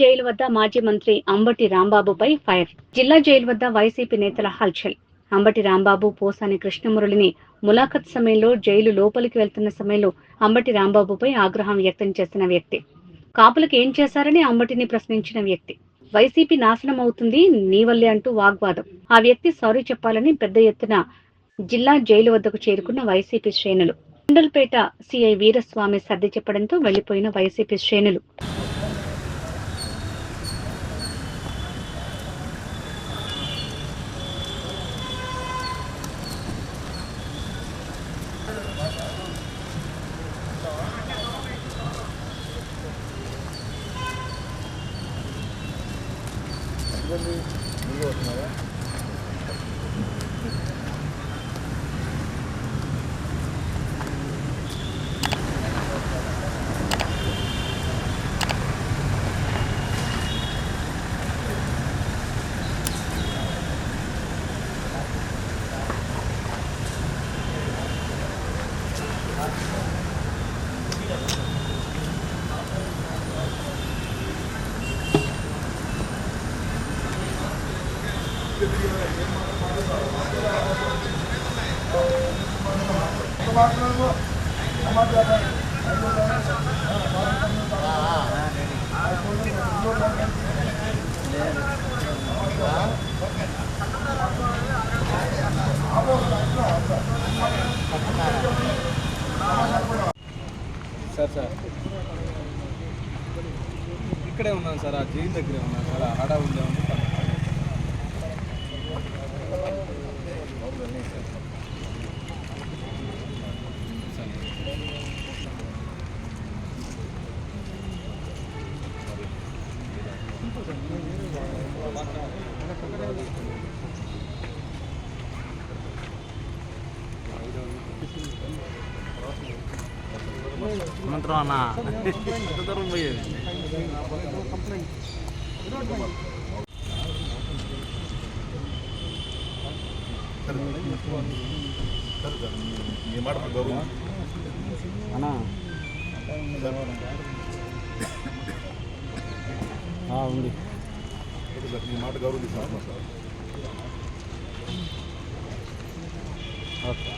Jail వద్ద మాజీ మంత్రి అంబటి రాంబాబుపై ఫైర్. జిల్లా జైలు వద్ద వైసీపీ నేతల హల్చల్. అంబటి రాంబాబు పోసాని కృష్ణమురళిని ములాఖత్ సమయంలో జైలు లోపలికి వెళ్తున్న సమయంలో అంబటి రాంబాబుపై ఆగ్రహం వ్యక్తం చేసిన వ్యక్తి. కాపులకు ఏం చేశారని అంబటిని ప్రశ్నించిన వ్యక్తి. వైసీపీ నాశనం అవుతుంది నీ వల్లే అంటూ వాగ్వాదం. ఆ వ్యక్తి సారీ చెప్పాలని పెద్ద ఎత్తున జిల్లా జైలు వద్దకు చేరుకున్న వైసీపీ శ్రేణులు. కొండల్పేట సిఐ వీరస్వామి సర్ది చెప్పడంతో వెళ్ళిపోయిన వైసీపీ శ్రేణులు. ఇబ్బంది ముందు వస్తున్నాయా సార్ సార్. ఇక్కడే ఉన్నాను సార్ ఆ జైలు దగ్గరే ఉన్నాను సార్ ఆ హడా ఉండే ఉంది మంత్రం అన్న ఎంత దూరం పోయేది మీ మాట గౌరవం అన్నా ఉంది మీ మాట గౌరవం. తీసుకుంటున్నాం సార్ ఓకే.